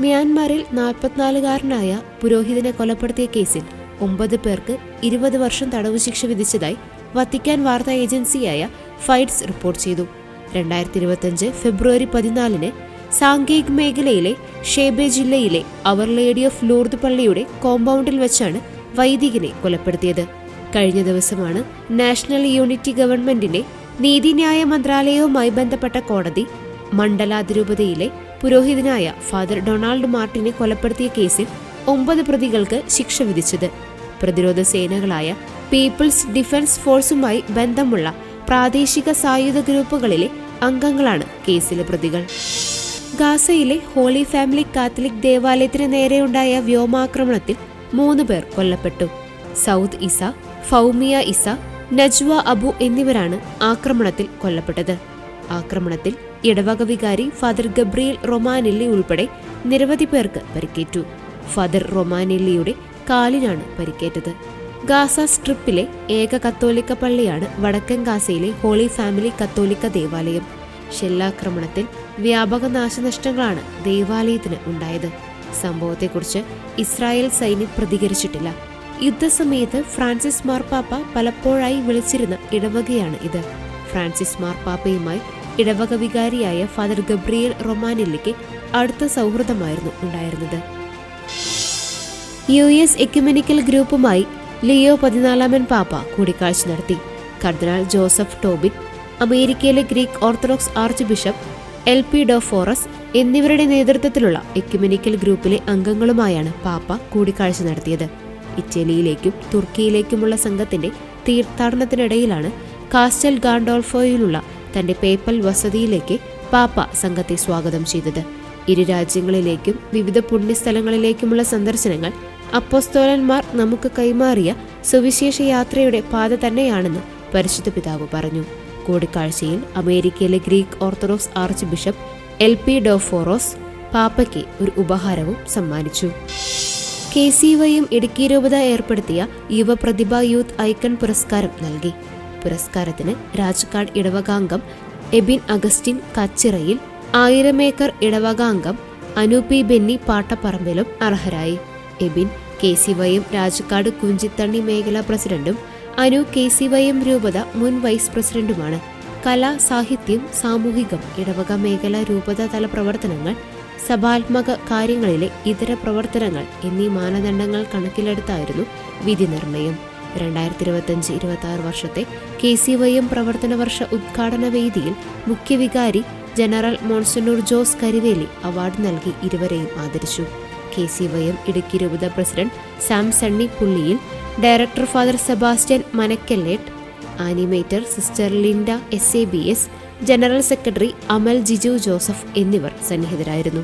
ബീഹാറിൽ നാൽപ്പത്തിനാലുകാരനായ പുരോഹിതനെ കൊലപ്പെടുത്തിയ കേസിൽ ഒമ്പത് പേർക്ക് ഇരുപത് വർഷം തടവ് ശിക്ഷ വിധിച്ചതായി വത്തിക്കാൻ വാർത്താ ഏജൻസിയായ ഫൈറ്റ്സ് റിപ്പോർട്ട് ചെയ്തു. രണ്ടായിരത്തി ഇരുപത്തിയഞ്ച് ഫെബ്രുവരി പതിനാലിന് സാങ്കേക് മേഖലയിലെ ഷേബെ ജില്ലയിലെ അവർ ലേഡി ഓഫ് ലൂർദ് പള്ളിയുടെ കോമ്പൗണ്ടിൽ വെച്ചാണ് വൈദികനെ കൊലപ്പെടുത്തിയത്. കഴിഞ്ഞ ദിവസമാണ് നാഷണൽ യൂണിറ്റി ഗവൺമെന്റിന്റെ നീതിന്യായ മന്ത്രാലയവുമായി ബന്ധപ്പെട്ട കോടതി മണ്ഡലാതിരൂപതയിലെ പുരോഹിതനായ ഫാദർ ഡൊണാൾഡ് മാർട്ടിനെ കൊലപ്പെടുത്തിയ കേസിൽ ഒമ്പത് പ്രതികൾക്ക് ശിക്ഷ വിധിച്ചത്. പ്രതിരോധ സേനകളായ പീപ്പിൾസ് ഡിഫൻസ് ഫോഴ്സുമായി ബന്ധമുള്ള പ്രാദേശിക സായുധ ഗ്രൂപ്പുകളിലെ അംഗങ്ങളാണ് കേസിലെ പ്രതികൾ. ഗാസയിലെ ഹോളി ഫാമിലി കാത്തലിക് ദേവാലയത്തിന് നേരെയുണ്ടായ വ്യോമാക്രമണത്തിൽ മൂന്ന് പേർ കൊല്ലപ്പെട്ടു. Saud Isa Faumia Isa Najwa Abu എന്നിവരാണ് ആക്രമണത്തിൽ കൊല്ലപ്പെട്ടത്. ആക്രമണത്തിൽ ഇടവക വികാരി ഫാദർ ഗബ്രിയേൽ റൊമാനെല്ലി ഉൾപ്പെടെ നിരവധി പേർക്ക് പരിക്കേറ്റു. ഫാദർ റൊമാനെല്ലിയുടെ കാലിനാണ് പരിക്കേറ്റത്. ഗാസ സ്ട്രിപ്പിലെ ഏക കത്തോലിക്ക പള്ളിയാണ് വടക്കൻ ഗാസയിലെ ഹോളി ഫാമിലി കത്തോലിക്ക ദേവാലയം. ഷെല്ലാക്രമണത്തിൽ വ്യാപക നാശനഷ്ടങ്ങളാണ് ദേവാലയത്തിന് ഉണ്ടായത്. സംഭവത്തെക്കുറിച്ച് ഇസ്രായേൽ സൈന്യം പ്രതികരിച്ചിട്ടില്ല. യുദ്ധസമയത്ത് ഫ്രാൻസിസ് മാർപ്പാപ്പ പലപ്പോഴായി വിളിച്ചിരുന്ന ഇടവകയാണ് ഇത്. ഫ്രാൻസിസ് മാർപ്പാപ്പയുമായി ഇടവക വികാരിയായ ഫാദർ ഗബ്രിയേൽ റൊമാനിലേക്ക് അടുത്ത സൗഹൃദമായിരുന്നു ഉണ്ടായിരുന്നത്. യു എസ് എക്യുമെനിക്കൽ ഗ്രൂപ്പുമായി ലിയോ പതിനാലാമൻ പാപ്പ കൂടിക്കാഴ്ച നടത്തി. കർദിനാൾ ജോസഫ് ടോബിൻ അമേരിക്കയിലെ Greek Orthodox archbishop Elpidophoros എന്നിവരുടെ നേതൃത്വത്തിലുള്ള എക്യുമെനിക്കൽ ഗ്രൂപ്പിലെ അംഗങ്ങളുമായാണ് പാപ്പ കൂടിക്കാഴ്ച നടത്തിയത്. ഇറ്റലിയിലേക്കും തുർക്കിയിലേക്കുമുള്ള സംഘത്തിന്റെ തീർത്ഥാടനത്തിനിടയിലാണ് കാസ്റ്റൽ ഗാൻഡോൾഫോയിലുള്ള തന്റെ പേപ്പൽ വസതിയിലേക്ക് പാപ്പ സംഘത്തെ സ്വാഗതം ചെയ്തത്. ഇരു രാജ്യങ്ങളിലേക്കും വിവിധ പുണ്യസ്ഥലങ്ങളിലേക്കുമുള്ള സന്ദർശനങ്ങൾ അപ്പോസ്തോലന്മാർ നമുക്ക് കൈമാറിയ സുവിശേഷ യാത്രയുടെ പാത തന്നെയാണെന്ന് പരിശുദ്ധ പിതാവ് പറഞ്ഞു. കൂടിക്കാഴ്ചയിൽ അമേരിക്കയിലെ Greek Orthodox archbishop Elpidophoros പാപ്പയ്ക്ക് ഒരു ഉപഹാരവും സമ്മാനിച്ചു. കെ സി വൈയും ഇടുക്കി രൂപത ഏർപ്പെടുത്തിയ യുവപ്രതിഭ യൂത്ത് ഐക്കൺ പുരസ്കാരം നൽകി. പുരസ്കാരത്തിന് രാജക്കാട് ഇടവകാംഗം എബിൻ അഗസ്റ്റിൻ കച്ചിറയിൽ ആയിരമേക്കർ ഇടവകാംഗം അനൂപി ബെന്നി പാട്ടപ്പറമ്പിലും അർഹരായി. എബിൻ കെ സി വൈയും രാജക്കാട് കുഞ്ചിത്തണ്ണി മേഖലാ പ്രസിഡന്റും അനു കെ സി വൈഎം രൂപത മുൻ വൈസ് പ്രസിഡന്റുമാണ്. കല സാഹിത്യം സാമൂഹികം ഇടവക മേഖല രൂപത തല പ്രവർത്തനങ്ങൾ സഭാത്മക കാര്യങ്ങളിലെ ഇതര പ്രവർത്തനങ്ങൾ എന്നീ മാനദണ്ഡങ്ങൾ കണക്കിലെടുത്തായിരുന്നു വിധി നിർണയം രണ്ടായിരത്തി ഇരുപത്തഞ്ച് ഇരുപത്തി ആറ് വർഷത്തെ കെ സി വൈ എം പ്രവർത്തന വർഷ ഉദ്ഘാടന വേദിയിൽ മുഖ്യവികാരി general monsignor Jose Karivelil award നൽകി ഇരുവരെയും ആദരിച്ചു. K C Y M Idukki രൂപത president Sam Sunny Pulliyil director father Sebastian Manakkelettu animator sister Linda S A B S general secretary Amal Jiju Joseph എന്നിവർ സന്നിഹിതരായിരുന്നു.